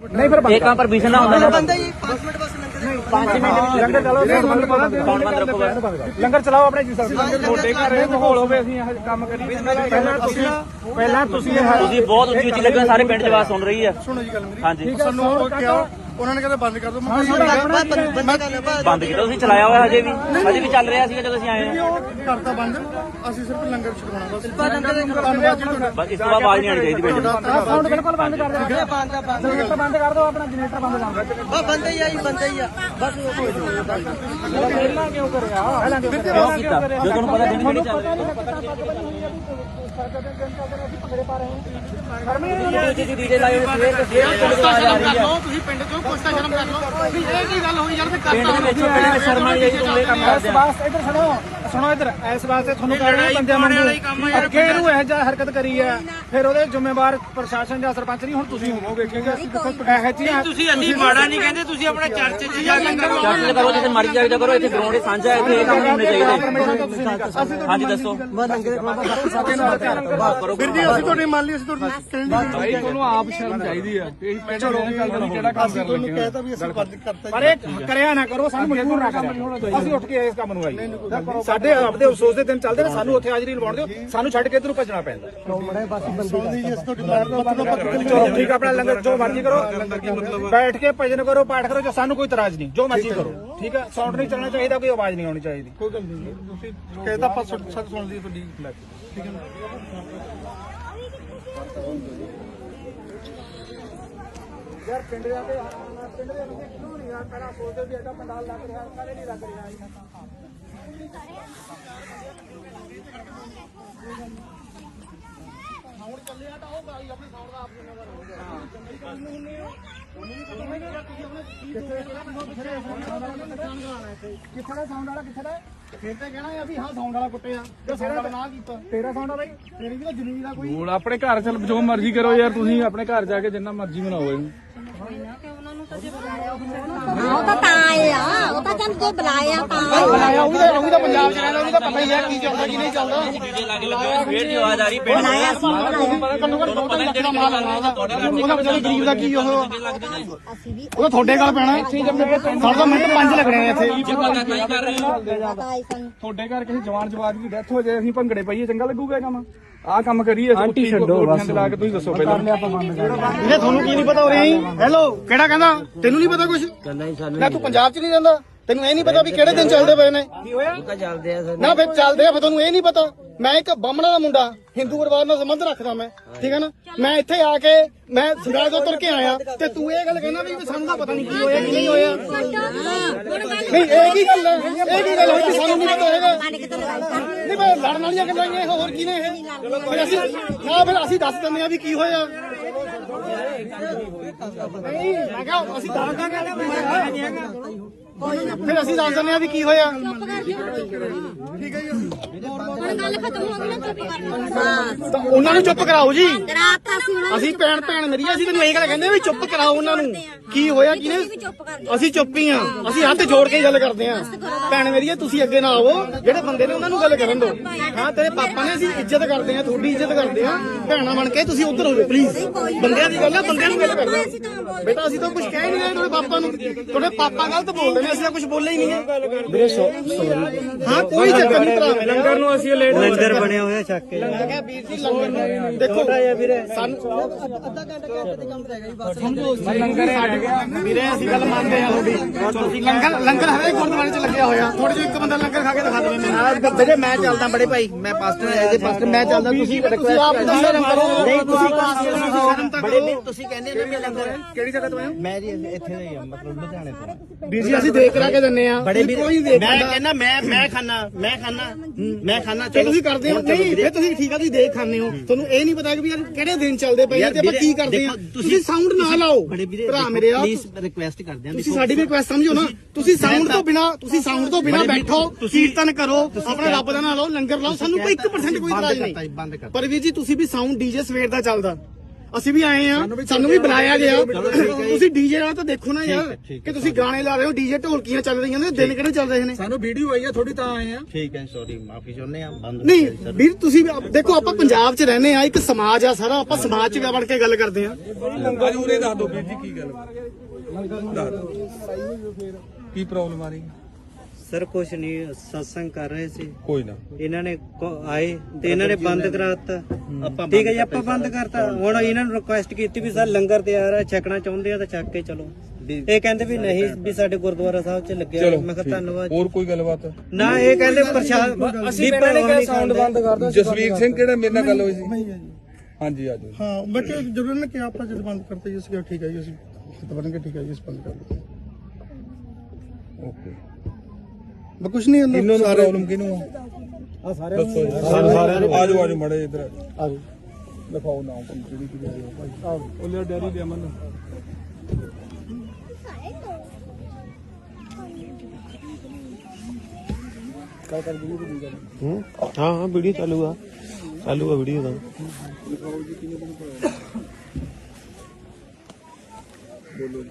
ਨਹੀਂ ਫਿਰ ਇਹ ਕੰਮ ਪਰਮਿਸ਼ਨ ਨਾ ਹੁੰਦਾ ਬੰਦਾ ਹੀ 5 ਮਿੰਟ ਬਸ ਲੰਘ 5 ਮਿੰਟ ਲੰਗਰ ਚਲਾਓ ਕੌਣ ਬੰਦ ਰੱਖੋ ਬਸ। ਲੰਗਰ ਚਲਾਓ ਆਪਣੇ ਜੀ ਸਾਹਿਬ ਤੁਹਾਡੇ ਘਰ ਇਹ ਮਾਹੌਲ ਹੋਵੇ ਅਸੀਂ ਇਹ ਕੰਮ ਕਰੀਏ। ਪਹਿਲਾਂ ਤੁਸੀਂ ਪਹਿਲਾਂ ਤੁਸੀਂ ਬਹੁਤ ਉੱਚੀ ਉੱਚੀ ਲੱਗੇ ਸਾਰੇ ਪਿੰਡ 'ਚ ਆਵਾਜ਼ ਸੁਣ ਰਹੀ ਆ ਸੁਣੋ ਜੀ ਗੱਲ ਮੇਰੀ। ਹਾਂਜੀ। ਸਾਨੂੰ ਉਹ ਕਿਹਾ ਉਹਨਾਂ ਨੇ ਕਹਿੰਦੇ ਬੰਦ ਕਰ ਦਿਓ। ਮੈਂ ਕਿਹਾ ਬੰਦਾ ਕਰ ਬਸ ਬੰਦ ਕੀਤਾ ਤੁਸੀਂ ਚਲਾਇਆ ਹੋਇਆ ਹਜੇ ਵੀ? ਹਜੇ ਵੀ ਚੱਲ ਰਿਹਾ ਸੀਗਾ ਜਦੋਂ ਅਸੀਂ ਆਏ ਹਾਂ। ਉਹ ਕਰਤਾ ਬੰਦ। ਅਸੀਂ ਸਿਰਫ ਲੰਗਰ ਛਕਵਾਉਣਾ ਬਸ। ਲੰਗਰ ਦੇ ਧੰਨਵਾਦ ਜੀ ਤੁਹਾਡਾ। ਬਸ ਇਸ ਤੋਂ ਬਾਅਦ ਆਵਾਜ਼ ਨਹੀਂ ਆਣੀ ਚਾਹੀਦੀ ਪਿੰਡ 'ਚ ਸਾਊਂਡ ਬਿਲਕੁਲ ਬੰਦ ਕਰ ਦਿਓ। ਬੰਦ ਆ ਬੰਦ ਜਨਰੇਟਰ ਬੰਦ ਕਰ ਦਿਓ ਆਪਣਾ ਜਨਰੇਟਰ ਬੰਦ ਕਰ ਦਿਓ। ਬਸ ਬੰਦਾ ਹੀ ਆ ਜੀ। ਬੰਦਾ ਹੀ ਆ ਬਸ। ਪਹਿਲਾਂ ਕਿਉਂ ਕਰਿਆ? ਪਹਿਲਾਂ ਕਿਉਂ ਕਰਿਆ? ਕਿਉਂ ਕੀਤਾ। ਜੋ ਤੁਹਾਨੂੰ ਪਤਾ ਦਿਨ ਕਿਹੜੀ ਚੱਲ ਰਹੀ ਹੈ। ਡੀਜੇ ਲਾਏ ਹੋਏ ਸਵੇਰ ਤੇ ਸਵੇਰ ਤੋਂ ਰਹੀ ਹੈ ਤੁਸੀਂ ਪਿੰਡ ਚੋਂ ਕੁਛ ਤਾਂ ਸ਼ਰਮ ਕਰ ਲਓ। ਇਹ ਕੀ ਗੱਲ ਹੋਈ ਯਾਰ ਪਿੰਡ ਦੇ ਵਿੱਚ ਪਿੰਡ ਦੇ ਸ਼ਰਮਾ ਜੀ ਤੁਸੀਂ ਇਹ ਕੰਮ ਕਰਦੇ ਆ। ਵਾਸਤੇ ਇੱਧਰ ਸੁਣੋ ਸੁਣੋ ਇੱਧਰ ਇਸ ਵਾਸਤੇ ਤੁਹਾਨੂੰ ਕਹਿ ਰਹੇ ਬੰਦਿਆਂ ਵਾਂਗੂ ਅੱਗੇ ਨੂੰ ਇਹ ਜਿਹਾ ਹਰਕਤ ਕਰੀ ਹੈ ਫਿਰ ਉਹਦੇ ਜ਼ਿੰਮੇਵਾਰ ਪ੍ਰਸ਼ਾਸਨ ਜਾਂ ਸਰਪੰਚ ਨਹੀਂ ਹੁਣ ਤੁਸੀਂ ਹੋਵੋਗੇ ਅਸੀਂ ਦੇਖੋ ਇਹ ਚੀਜ਼ਾਂ ਤੁਸੀਂ ਅੰਨੀ ਮਾੜਾ ਨਹੀਂ ਕਹਿੰਦੇ ਤੁਸੀਂ ਆਪਣੇ ਚਰਚ 'ਚ ਜਾ ਕੇ ਕਰੋ। ਚੱਲ ਤੇ ਕਰੋ ਜਿੱਥੇ ਮਰਜ਼ੀ ਜਾ ਕੇ ਕਰੋ ਇੱਥੇ ਗਰਾਊਂਡ ਸਾਂਝਾ ਹੈ ਇੱਥੇ ਇਹ ਕੰਮ ਹੋਣੇ ਚਾਹੀਦੇ। ਹਾਂਜੀ ਦੱਸੋ। ਫਿਰ ਜੀ ਅਸੀਂ ਤੁਹਾਡੀ ਮੰਨ ਲਈ ਅਸੀਂ ਤੁਹਾਡੀ ਕਹਿੰਦੇ ਤੁਹਾਨੂੰ ਆਪ ਸ਼ਰਮ ਚਾਹੀਦੀ ਹੈ ਇਹ ਚਲੋ ਕਿਹੜਾ ਕੰਮ ਕਰਨ ਲੱਗੇ ਕਹਿਤਾ ਵੀ ਅਸੀਂ ਬੰਦ ਕਰਤਾ ਪਰ ਇਹ ਕਰਿਆ ਨਾ ਕਰੋ ਸਾਨੂੰ ਮਜਬੂਰ ਨਾ ਕਰੋ। ਅਸੀਂ ਉੱਠ ਕੇ ਇਸ ਕੰਮ ਨੂੰ ਆਈ ਸਾਡੇ ਆਪਦੇ ਅਫਸੋਸ ਦੇ ਦਿਨ ਚੱਲਦੇ ਨੇ ਸਾਨੂੰ ਉੱਥੇ ਹਾਜ਼ਰੀ ਲਵਾਉਣ ਦਿਓ ਸਾਨੂੰ ਛੱਡ ਕੇ ਇੱਧਰੋਂ ਭੱਜਣਾ ਪੈਂਦਾ ਸੁਣਦੀ ਜੀ ਅਸੀਂ ਤੁਹਾਡੀ ਮਤਲਬ ਪੱਕ ਚਲੋ ਠੀਕ ਆ, ਆਪਣਾ ਲੰਗਰ ਜੋ ਮਰਜ਼ੀ ਕਰੋ ਬੈਠ ਕੇ ਭਜਨ ਕਰੋ ਪਾਠ ਕਰੋ ਜੋ ਸਾਨੂੰ ਕੋਈ ਇਤਰਾਜ਼ ਨਹੀਂ ਜੋ ਮਰਜ਼ੀ ਕਰੋ ਠੀਕ ਹੈ ਸਾਊਂਡ ਨਹੀਂ ਚੱਲਣਾ ਚਾਹੀਦਾ ਕੋਈ ਆਵਾਜ਼ ਨਹੀਂ ਆਉਣੀ ਚਾਹੀਦੀ ਕੋਈ ਗੱਲ ਨਹੀਂ ਤੁਸੀਂ ਕਹਿਤਾ ਆਪਾਂ ਸੱਚ ਸੱਚ ਸੁਣ ਲਈ ਤੁਹਾਡੀ ਠੀਕ ਹੈ ਨਾ ਯਾਰ ਪਿੰਡ ਪਿੰਡ ਦੇ ਬੰਦੇ ਕਿਉਂ ਨਹੀਂ ਯਾਰ ਪਹਿਲਾਂ ਸੋਚਦੇ ਵੀ ਐਡਾ ਪੰਡਾਲ ਲੱਗ ਰਿਹਾ ਕਾਹਦੇ ਨਹੀਂ ਲੱਗ ਰਿਹਾ ਕਿੱਥੇ? ਦਾ ਸਾਊਂਡ ਵਾਲਾ ਕਿੱਥੇ ਦਾ ਫਿਰ ਤੇ ਕਹਿਣਾ ਹੈ ਵੀ ਹਾਂ ਸਾਊਂਡ ਵਾਲਾ ਕੁੱਟਿਆ। ਤੇ ਸਾਊਂਡ ਵਾਲਾ ਨਾ ਕੀਤਾ। ਤੇਰਾ ਸਾਊਂਡ ਆ ਬਾਈ। ਤੇਰੀ ਵੀ ਤਾਂ ਜ਼ਮੀਨ ਦਾ ਕੋਈ। ਹੁਣ ਆਪਣੇ ਘਰ ਚੱਲ ਜੋ ਮਰਜ਼ੀ ਕਰੋ ਯਾਰ ਤੁਸੀਂ ਆਪਣੇ ਘਰ ਜਾ ਕੇ ਜਿੰਨਾ ਮਰਜ਼ੀ ਮਨਾਓ ਇਹਨੂੰ। ਉਹ ਤਾਂ ਤਾਂ ਆਇਆ ਉਹ ਤਾਂ ਕਹਿੰਦੇ ਜੇ ਬੁਲਾਇਆ ਤਾਂ ਆਇਆ। ਬੁਲਾਇਆ ਉਹ ਵੀ ਤਾਂ ਉਹ ਵੀ ਤਾਂ ਪੰਜਾਬ 'ਚ ਰਹਿੰਦਾ ਉਹਨੂੰ ਤਾਂ ਪਤਾ ਹੀ ਹੈ ਕੀ ਚੱਲਦਾ ਕੀ ਨਹੀਂ ਚੱਲਦਾ। ਡੀਜੇ ਲਾ ਕੇ ਲੱਗੇ ਹੋਏ ਸਵੇਰ ਦੀ ਆਵਾਜ਼ ਆ ਰਹੀ ਪਿੰਡ ਬੁਲਾਇਆ ਸੀ ਮਾਲ ਉਹਦਾ ਵਿਚਾਰੇ ਗਰੀਬ ਕੀ ਉਹ। ਅਸੀਂ ਵੀ ਉਹਦਾ ਤੁਹਾਡੇ ਗੱਲ ਪੈਣਾ। ਸਾਡਾ ਮਿੰਟ ਪੰਜ ਲੱਗਣੇ ਨੇ ਇੱਥੇ। ਪਤਾ ਆਈ ਸਾਨੂੰ। ਤੁਹਾਡੇ ਘਰ ਕਿਸੇ ਜਵਾਨ ਜਵਾਨ ਦੀ ਡੈਥ ਹੋ ਜਾਏ ਅਸੀਂ ਭੰਗੜੇ ਪਾਈਏ ਚੰਗਾ ਲੱਗੂਗਾ ਕੰਮ? ਆਹ ਕੰਮ ਕਰੀਏ ਆਂਟੀ ਛੱਡੋ ਬਸ। ਲਾ ਕੇ ਤੁਸੀਂ ਦੱਸੋ ਪਹਿਲਾਂ। ਇਹ ਤੁਹਾਨੂੰ ਕੀ ਨਹੀਂ ਪਤਾ ਹੋ ਰਹੀ ਹੈਲੋ ਕਿਹੜਾ ਕਹਿੰਦਾ? ਤੈਨੂੰ ਨਹੀਂ ਪਤਾ ਕੁਝ ਨਾ ਤੂੰ ਪੰਜਾਬ 'ਚ ਨਹੀਂ ਰਹਿੰਦਾ ਤੈਨੂੰ ਇਹ ਨਹੀਂ ਪਤਾ ਵੀ ਕਿਹੜੇ ਦਿਨ ਚੱਲਦੇ ਪਏ ਨੇ। ਕੀ ਹੋਇਆ? ਨਾ ਫਿਰ ਚੱਲਦੇ ਆ ਫਿਰ ਤੁਹਾਨੂੰ ਇਹ ਨਹੀਂ ਪਤਾ। ਮੈਂ ਇੱਕ ਬਾਹਮਣਾ ਦਾ ਮੁੰਡਾ ਹਿੰਦੂ ਪਰਿਵਾਰ ਨਾਲ ਸੰਬੰਧ ਰੱਖਦਾ ਮੈਂ ਠੀਕ ਹੈ ਨਾ? ਮੈਂ ਇੱਥੇ ਆ ਕੇ ਮੈਂ ਸੰਗਾਲ ਤੋਂ ਤੁਰ ਕੇ ਆਇਆ ਤੇ ਤੂੰ ਇਹ ਗੱਲ ਕਹਿੰਦਾ ਵੀ ਸਾਨੂੰ ਤਾਂ ਪਤਾ ਨਹੀਂ ਕੀ ਹੋਇਆ ਕੀ ਨਹੀਂ ਹੋਇਆ। ਨਹੀਂ ਇਹ ਕੀ ਗੱਲ ਹੈ ਇਹ ਕੀ ਗੱਲ ਹੋਈ ਕਿ ਸਾਨੂੰ ਨਹੀਂ ਪਤਾ ਹੈਗਾ। ਤਾਂ ਨਹੀਂ ਮੈਂ ਲੜਨ ਵਾਲੀਆਂ ਗੱਲਾਂ ਹੀ ਇਹ ਹੋਰ ਕੀ ਨੇ ਇਹ? ਫਿਰ ਅਸੀਂ ਨਾ ਫਿਰ ਅਸੀਂ ਦੱਸ ਦਿੰਦੇ ਆ ਵੀ ਕੀ ਹੋਇਆ। ਨਹੀਂ ਮੈਂ ਕਿਹਾ ਅਸੀਂ ਦੱਸ ਦਾਂਗੇ ਫਿਰ ਅਸੀਂ ਦੱਸ ਦਿੰਦੇ ਆ ਵੀ ਕੀ ਹੋਇਆ। ਹੁਣ ਗੱਲ ਖਤਮ ਹੋ ਗਈ ਨਾ ਚੁੱਪ ਕਰ ਹਾਂ ਤਾਂ ਉਹਨਾਂ ਨੂੰ ਚੁੱਪ ਕਰਾਓ ਜੀ। ਰਾਤ ਅਸੀਂ ਉਹਨਾਂ ਅਸੀਂ ਭੈਣ ਭੈਣ ਮੇਰੀ ਅਸੀਂ ਤੈਨੂੰ ਇਹ ਗੱਲ ਕਹਿੰਦੇ ਵੀ ਚੁੱਪ ਕਰਾਓ ਉਹਨਾਂ ਨੂੰ। ਕੀ ਹੋਇਆ ਕਿਨੇ ਅਸੀਂ ਚੁੱਪ ਹੀ ਆ। ਅਸੀਂ ਹੱਥ ਜੋੜ ਕੇ ਗੱਲ ਕਰਦੇ ਆ। ਭੈਣ ਮੇਰੀ ਤੁਸੀਂ ਅੱਗੇ ਨਾ ਆਵੋ। ਜਿਹੜੇ ਬੰਦੇ ਨੇ ਉਹਨਾਂ ਨੂੰ ਗੱਲ ਕਰਨ ਦਿਓ। ਹਾਂ, ਤੇਰੇ ਪਾਪਾ ਨੇ ਅਸੀਂ ਇੱਜ਼ਤ ਕਰਦੇ ਆ, ਤੁਹਾਡੀ ਇੱਜ਼ਤ ਕਰਦੇ ਆ। ਭੈਣਾ ਬਣ ਕੇ ਤੁਸੀਂ ਉੱਧਰ ਹੋ ਜਾਓ ਪਲੀਜ਼ ਬੰਦਿਆਂ ਦੀ ਗੱਲ ਆ, ਬੰਦਿਆਂ ਨੂੰ ਗੱਲ ਕਰਦੇ ਬੇਟਾ, ਅਸੀਂ ਤਾਂ ਕੁਝ ਕਹਿ ਨਹੀਂ ਰਹੇ ਤੁਹਾਡੇ ਪਾਪਾ ਨੂੰ। ਤੁਹਾਡੇ ਪਾਪਾ ਗਲਤ ਬੋਲਦੇ ਨੇ, ਅਸੀਂ ਤਾਂ ਕੁਝ ਬੋਲੇ ਹੀ ਨਹੀਂ ਹੈ ਵੀਰੇ ਹਾਂ ਕੋਈ ਚੱਕਰ ਨਹੀਂ ਭਰਾ। ਲੰਗਰ ਨੂੰ ਅਸੀਂ ਲੇਟ ਲੰਗਰ ਬਣਿਆ ਹੋਇਆ ਚੱਕ ਕੇ। ਵੀਰ ਜੀ ਲੰਗਰ ਦੇਖੋ ਵੀਰੇ ਸਾਨੂੰ ਅੱਧਾ ਘੰਟਾ ਘੰਟੇ ਦੇ ਕੰਮ ਰਹਿ ਗਿਆ ਜੀ ਬਸ। ਸਮਝੋ ਲੰਗਰ ਵੀਰੇ ਅਸੀਂ ਗੱਲ ਮੰਨਦੇ ਆ ਤੁਹਾਡੀ। ਲੰਗਰ ਲੰਗਰ ਹਰੇ ਗੁਰਦੁਆਰੇ 'ਚ ਲੱਗਿਆ ਹੋਇਆ। ਥੋੜੇ ਜਿਹਾ ਇੱਕ ਬੰਦਾ ਲੰਗਰ ਖਾ ਕੇ ਦਿਖਾ ਦੇਵੇ ਮੈਨੂੰ। ਵੀਰੇ ਮੈਂ ਚੱਲਦਾ ਬੜੇ ਭਾਈ। ਮੈਂ ਪਾਸਟਰ ਹੈ ਜੇ ਪਾਸਟਰ ਮੈਂ ਚੱਲਦਾ ਤੁਸੀਂ ਤੁਸੀਂ ਆਪ ਦਾ ਸ਼ਰਮ ਕਰੋ ਨਹੀਂ ਤੁਸੀਂ ਸ਼ਰਮ ਤਾਂ ਬੜੇ ਕਰੋ। ਤੁਸੀਂ ਕਹਿੰਦੇ ਨਾ ਮੈਂ ਲੰਗਰ ਕਿਹੜੀ ਜਗ੍ਹਾ ਤੋਂ ਆਏ ਹੋ? ਮੈਂ ਜੀ ਇੱਥੇ ਦਾ ਹੀ ਆ ਮਤਲਬ ਲੁਧਿਆਣੇ ਤੋਂ। ਵੀਰ ਜੀ ਅਸੀਂ ਦੇਖ ਕਰਾ ਕੇ ਦਿੰਨੇ ਆ ਬੜੇ ਵੀਰ ਕੋਈ ਦੇਖ ਮੈਂ ਕਹਿੰਦਾ ਮੈਂ ਮੈਂ ਖਾਣਾ ਮੈਂ ਖਾਣਾ ਮੈਂ ਖਾਣਾ ਤੇ ਤੁਸੀਂ ਕਰਦੇ ਹੋ ਨਹੀਂ ਫਿਰ ਤੁਸੀਂ ਠੀਕ ਆ ਤੁਸੀਂ ਦੇਖ ਖਾਂਦੇ ਹੋ। ਤੁਹਾਨੂੰ ਇਹ ਨਹੀਂ ਪਤਾ ਕਿ ਵੀ ਯਾਰ ਕਿਹੜੇ ਦਿਨ ਚੱਲਦੇ ਪਏ ਆ ਤੇ ਆਪਾਂ ਕੀ ਕਰਦੇ ਆ। ਤੁਸੀਂ ਸਾਊਂਡ ਨਾ ਲਾਓ। ਬੜੇ ਵੀਰੇ ਭਰਾ ਮੇਰੇ ਆ ਪਲੀਜ਼ ਰਿਕੁਐਸਟ ਕਰਦੇ ਆ ਤੁਸੀਂ ਸਾਡੀ ਵੀ ਰਿਕੁਐਸਟ ਸਮਝੋ ਨਾ। ਤੁਸੀਂ ਸਾਊਂਡ ਤੋਂ ਬਿਨਾ ਤੁਸੀਂ ਸਾਊਂਡ ਤੋਂ ਬਿਨਾ ਬੈਠੋ ਕੀਰਤਨ ਕਰੋ ਆਪਣਾ ਰੱਬ ਦਾ ਨਾਮ ਲਓ ਲੰਗਰ ਲਾਓ ਸਾਨੂੰ ਕੋਈ 1% ਕੋਈ ਇਤਰਾਜ਼ ਨਹੀਂ। ਪਰ ਵੀਰ ਜੀ ਤੁਸੀਂ ਵੀ ਸਾਊਂਡ ਡੀਜੇ ਸਵੇਰ ਦਾ ਚੱਲਦਾ। ਅਸੀਂ ਵੀ ਆਏ ਆ ਸਾਨੂੰ ਵੀ ਬੁਲਾਇਆ ਗਿਆ। ਤੁਸੀਂ ਡੀਜੇ ਨਾਲ ਤਾਂ ਦੇਖੋ ਨਾ ਯਾਰ ਕਿ ਤੁਸੀਂ ਗਾਣੇ ਲਾ ਰਹੇ ਹੋ ਡੀਜੇ ਢੋਲਕੀਆਂ ਚੱਲ ਰਹੀਆਂ ਨੇ ਦਿਨ ਕਿਹੜੇ ਚੱਲ ਰਹੇ ਨੇ? ਸਾਨੂੰ ਵੀਡੀਓ ਆਈ ਆ ਥੋੜੀ ਤਾਂ ਆਏ ਆ। ਠੀਕ ਹੈ ਸੌਰੀ ਮਾਫੀ ਚਾਹੁੰਦੇ ਆ ਬੰਦ ਨਹੀਂ ਵੀਰ ਤੁਸੀਂ ਦੇਖੋ ਆਪਾਂ ਪੰਜਾਬ 'ਚ ਰਹਿੰਦੇ ਆ ਇੱਕ ਸਮਾਜ ਆ ਸਾਰਾ ਆਪਾਂ ਸਮਾਜ 'ਚ ਵੜ ਕੇ ਗੱਲ ਕਰਦੇ ਆ ਉਰੇ ਦੱਸ ਦੋ ਵੀਰ ਜੀ ਕੀ ਗੱਲ? ਦੱਸ ਦਿਓ। ਕੀ ਪ੍ਰੋਬਲਮ ਆ ਰਹੀ? ਸਰ ਕੁਛ ਨਹੀਂ ਸਤਸੰਗ ਕਰ ਰਹੇ ਸੀ। ਕੋਈ ਨਾ। ਇਹਨਾਂ ਨੇ ਕ- ਆਏ ਤੇ ਇਹਨਾਂ ਨੇ ਬੰਦ ਕਰਾਤਾ। ਆਪਾਂ ਠੀਕ ਹੈ ਜੀ ਆਪਾਂ ਬੰਦ ਕਰਤਾ। ਹੁਣ ਇਹਨਾਂ ਨੂੰ ਰਿਕੁਐਸਟ ਕੀਤੀ ਵੀ ਸਰ ਲੰਗਰ ਤਿਆਰ ਹੈ ਛਕਣਾ ਚਾਹੁੰਦੇ ਆ ਤਾਂ ਛਕ ਕੇ ਚਲੋ। ਇਹ ਕਹਿੰਦੇ ਵੀ ਨਹੀਂ ਵੀ ਸਾਡੇ ਗੁਰਦੁਆਰਾ ਸਾਹਿਬ 'ਚ ਲੱਗਿਆ। ਚਲੋ ਮੈਂ ਕਿਹਾ ਠੀਕ। ਧੰਨਵਾਦ ਹੋਰ ਕੋਈ ਗੱਲਬਾਤ? ਨਾ ਇਹ ਕਹਿੰਦੇ ਪ੍ਰਸ਼ਾਦ ਅਸੀਂ ਪਹਿਲਾਂ ਕਿਹਾ ਸਾਊਂਡ ਬੰਦ ਕਰ ਜਸਵੀਰ ਸਿੰਘ ਕਿਹੜਾ ਮੇਰੇ ਨਾਲ ਗੱਲ ਹੋਈ ਸੀ? ਹਾਂਜੀ ਆਜੋ ਹਾਂ ਬਟ ਜਦੋਂ ਨੇ ਕਿ ਆਪਾਂ ਜਦ ਬੰਦ ਕਰਤੇ ਜੀ ਅਸੀਂ ਠੀਕ ਹੈ ਜੀ ਅਸੀਂ ਤਾਂ ਬਣਨਗੇ ਠੀਕ ਹੈ ਜੀ ਅਸੀਂ ਬੰਦ ਕਰ ਲਓ ਓਕੇ। ਬਸ ਕੁਝ ਨਹੀਂ ਹੁੰਦਾ ਕਿੰਨੂੰ ਪ੍ਰੋਬਲਮ ਕਿਹਨੂੰ ਆ? ਆ ਸਾਰੇ ਦੱਸੋ ਜੀ। ਆਜੋ ਆਜੋ ਮੜੇ ਇੱਧਰ। ਆ ਜਾਓ। ਲਿਖਾਓ ਨਾਮ ਕਿਹੜੀ ਆ ਭਾਈ। ਆਹ ਉਹ ਲਿਆ ਡੈਰੀ ਦੇ ਅਮਨ ਹਾਂ? ਹਾਂ ਵੀਡੀਓ ਚਾਲੂ ਆ ਚਾਲੂ ਆ ਵੀਡੀਓ ਦਾ ਬੋਲੋ ਜੀ।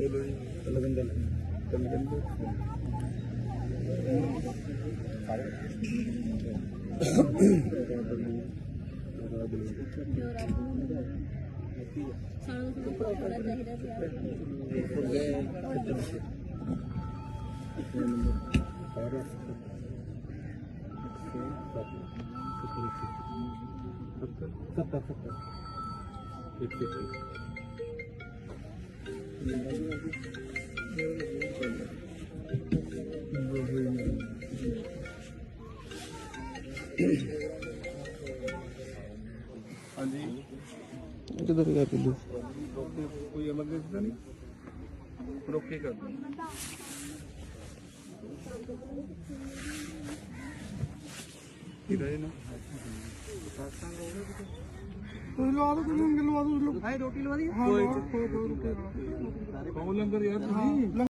Tuloy, talagang dala. Talagang Lavinder ਕਿੱਧਰ ਗਿਆ ਪਿੱਲੂ ਕੋਈ ਐਮਰਜੈਂਸੀ ਤਾਂ ਨਹੀਂ? ਰੋਕ ਕੇ ਕਰ ਦੋ ਠੀਕ ਹੈ ਨਾ? ਤੁਸੀਂ ਲਵਾ ਦਿਓ ਕੋਈ ਲਵਾ ਦਿਓ। ਕੋਈ ਲੰਗਰ ਯਾਰ ਤੁਸੀਂ।